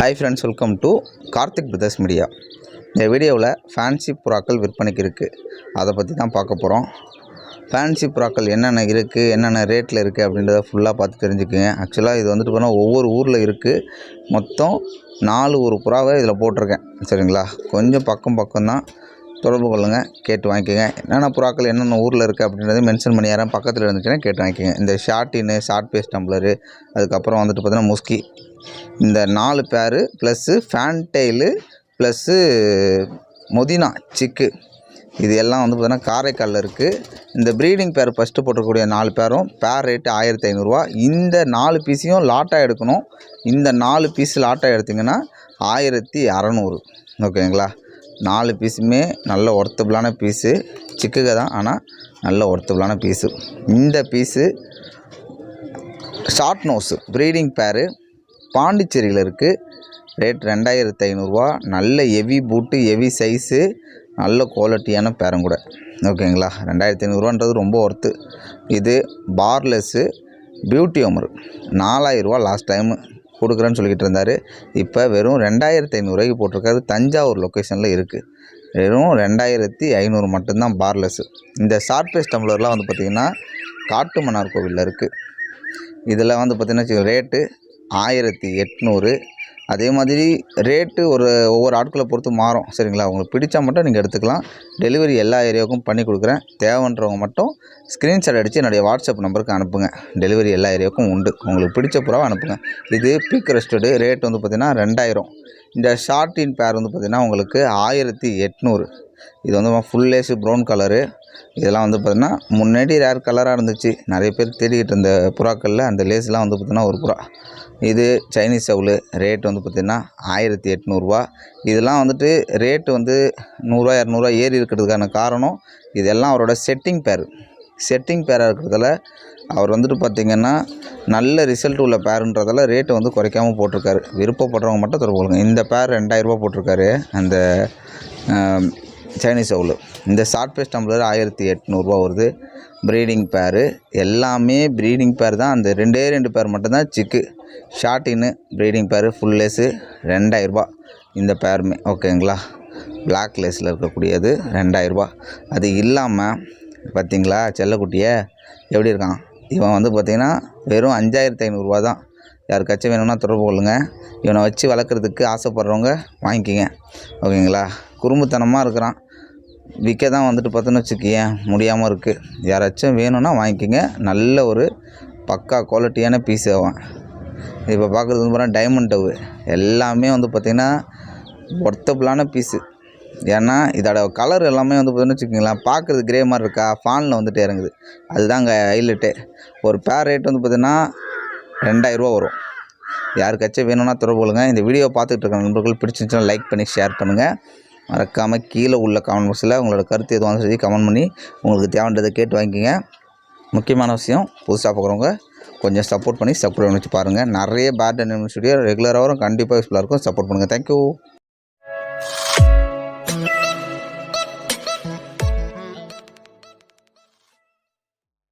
Hi friends welcome to Karthik Brothers Media இந்த வீடியோவில் fancy புறாக்கள் விற்பனைக்கு இருக்குது அதை பற்றி தான் பார்க்க போகிறோம் ஃபேன்சி புறாக்கள் என்னென்ன இருக்குது என்னென்ன ரேட்டில் இருக்குது அப்படின்றத ஃபுல்லாக பார்த்து தெரிஞ்சுக்குங்க. ஆக்சுவலாக இது வந்துட்டு போனால் ஒவ்வொரு ஊரில் இருக்குது மொத்தம் நாலு ஒரு புறாவை இதில் போட்டிருக்கேன். சரிங்களா? கொஞ்சம் பக்கம் பக்கம் தான் தொடர்பு கொள்ளுங்கள் கேட்டு வாங்கிக்கோங்க. என்னென்ன புறாக்கள் என்னென்ன ஊரில் இருக்குது அப்படின்றத மென்ஷன் பண்ணி யாரும் பக்கத்தில் இருந்துச்சுன்னா கேட்டு வாங்கிக்கோங்க. இந்த ஷார்ட்டின்னு ஷார்ட் பேஸ் டம்ளரு அதுக்கப்புறம் வந்துட்டு பார்த்தீங்கன்னா முஸ்கி. இந்த நாலு பேரு ப்ளஸ்ஸு ஃபேன்டெயிலு ப்ளஸ்ஸு மொதினா சிக்கு இது எல்லாம் வந்து பார்த்தீங்கன்னா காரைக்காலில் இருக்குது இந்த ப்ரீடிங் பேர் ஃபஸ்ட்டு போட்டிருக்கக்கூடிய நாலு பேரும் பேர் ரேட்டு ஆயிரத்தி ஐநூறுரூவா இந்த நாலு பீஸையும் லாட்டாக எடுக்கணும். இந்த நாலு பீஸ் லாட்டாக எடுத்திங்கன்னா ஆயிரத்தி அறநூறு. ஓகேங்களா நாலு பீஸுமே நல்ல ஒர்த்தபுளான பீஸு சிக்குக தான் ஆனால் நல்ல ஒர்த்தபுளான பீஸு இந்த பீஸு ஷார்ட் நோஸு ப்ரீடிங் பேரு பாண்டிச்சேரியில் இருக்குது ரேட் ரெண்டாயிரத்து ஐநூறுரூவா நல்ல ஹெவி பூட்டு ஹெவி சைஸு நல்ல குவாலிட்டியான பேரங்கூட. ஓகேங்களா? ரெண்டாயிரத்தி ஐநூறுரூவான்றது ரொம்ப ஒர்த்து இது பார்லெஸ்ஸு பியூட்டி ஒமர் நாலாயிரரூவா லாஸ்ட் டைமு கொடுக்குறேன்னு சொல்லிக்கிட்டு இருந்தார். இப்போ வெறும் ரெண்டாயிரத்தி ஐநூறுரூவாய்க்கு போட்டிருக்காரு. தஞ்சாவூர் லொக்கேஷனில் இருக்குது வெறும் ரெண்டாயிரத்தி ஐநூறு மட்டும்தான் பார்லெஸ்ஸு இந்த ஷார்ட் பேஸ் டம்ளர்லாம் வந்து பார்த்திங்கன்னா காட்டு மன்னார் கோவிலில் இருக்குது இதில் வந்து பார்த்திங்கன்னா ரேட்டு ஆயிரத்தி எட்நூறு. அதே மாதிரி ரேட்டு ஒரு ஒவ்வொரு ஆட்களை பொறுத்து மாறும். சரிங்களா? உங்களுக்கு பிடிச்சா மட்டும் நீங்கள் எடுத்துக்கலாம். டெலிவரி எல்லா ஏரியாவுக்கும் பண்ணி கொடுக்குறேன். தேவைன்றவங்க மட்டும் ஸ்க்ரீன்ஷாட் அடித்து என்னுடைய வாட்ஸ்அப் நம்பருக்கு அனுப்புங்க. டெலிவரி எல்லா ஏரியாவுக்கும் உண்டு. உங்களுக்கு பிடிச்ச புறாவை அனுப்புங்க. இது பீக் ரெஸ்டடு ரேட் வந்து பார்த்திங்கன்னா ரெண்டாயிரம். இந்த ஷார்ட்டின் பேர் வந்து பார்த்திங்கன்னா உங்களுக்கு ஆயிரத்தி எட்நூறு. இது வந்து ஃபுல் லேஸு ப்ரௌன் கலரு இதெல்லாம் வந்து பார்த்திங்கன்னா முன்னாடி ரேர் கலராக இருந்துச்சு. நிறைய பேர் தேடிக்கிட்டு இருந்த புறாக்களில் அந்த லேஸ்லாம் வந்து பார்த்திங்கன்னா ஒரு புறா. இது சைனீஸ் சவுலு ரேட் வந்து பார்த்திங்கன்னா ஆயிரத்தி எட்நூறுரூவா இதெல்லாம் வந்துட்டு ரேட்டு வந்து நூறுரூவா இரநூறுவா ஏறி இருக்கிறதுக்கான காரணம் இதெல்லாம் அவரோட செட்டிங் பேர் செட்டிங் பேராக இருக்கிறதால அவர் வந்துட்டு பார்த்திங்கன்னா நல்ல ரிசல்ட் உள்ள பேருன்றதால ரேட்டு வந்து குறைக்காமல் போட்டிருக்காரு. விருப்பப்படுறவங்க மட்டும் தொடர்பு கொள்ளுங்க. இந்த பேர் ரெண்டாயிரரூபா போட்டிருக்காரு. அந்த சைனீஸ் அவுல் இந்த ஷார்ட் பேஸ் டம்ளர் ஆயிரத்தி எட்நூறுபா வருது. ப்ரீடிங் பேரு எல்லாமே ப்ரீடிங் பேர் தான். அந்த ரெண்டே ரெண்டு பேர் மட்டும்தான் சிக்கு ஷார்ட்டின்னு ப்ரீடிங் பேர் ஃபுல் லேஸு ரெண்டாயிரரூபா இந்த பேருமே ஓகேங்களா பிளாக் லேஸில் இருக்கக்கூடியது ரெண்டாயிரரூபா அது இல்லாமல் பார்த்தீங்களா செல்லக்குட்டியை எப்படி இருக்கான்? இவன் வந்து பார்த்திங்கன்னா வெறும் அஞ்சாயிரத்தி ஐநூறுரூவா தான். யாருக்காச்சும் வேணும்னா தொடர்பு கொள்ளுங்கள் இவனை வச்சு வளர்க்குறதுக்கு ஆசைப்பட்றவங்க வாங்கிக்கிங்க. ஓகேங்களா குறும்புத்தனமாக இருக்கிறான். விற்க தான் வந்துட்டு பார்த்தோன்னு வச்சுக்கியேன் முடியாமல் இருக்குது யாராச்சும் வேணும்னா வாங்கிக்கோங்க. நல்ல ஒரு பக்கா குவாலிட்டியான பீஸ் அவன். இப்போ பார்க்குறது வந்து பார்த்தா டைமண்ட் டவு எல்லாமே வந்து பார்த்திங்கன்னா ஒர்த்தபுளான பீஸு ஏன்னா இதோட கலர் எல்லாமே வந்து பார்த்தோன்னு வச்சுக்கோங்களேன் பார்க்குறது கிரே மாதிரி இருக்கா? ஃபானில் வந்துட்டு இறங்குது. அதுதாங்க ஹைலைட்டு ஒரு பேர் ரேட் வந்து பார்த்திங்கன்னா ரெண்டாயிரரூவா வரும். யாருக்காச்சும் வேணும்னா தொடர்பு கொள்ளுங்கள் இந்த வீடியோ பார்த்துட்டு இருக்க நண்பர்கள் பிடிச்சிருந்துச்சுன்னா லைக் பண்ணி ஷேர் பண்ணுங்கள் மறக்காமல் கீழே உள்ள கமெண்ட் பாக்ஸில் உங்களோட கருத்து எதுவும் சொல்லி கமெண்ட் பண்ணி உங்களுக்கு தேவைன்றதை கேட்டு வாங்கிக்கோங்க. முக்கியமான விஷயம் புதுசாக பார்க்குறவங்க கொஞ்சம் சப்போர்ட் பண்ணி சப்போர்ட் பண்ணி வச்சு பாருங்கள் நிறைய பேட் அண்ட் ஸ்டுடியோ ரெகுலராக வரும். கண்டிப்பாக யூஸ்ஃபுல்லாக இருக்கும். சப்போர்ட் பண்ணுங்கள் தேங்க்யூ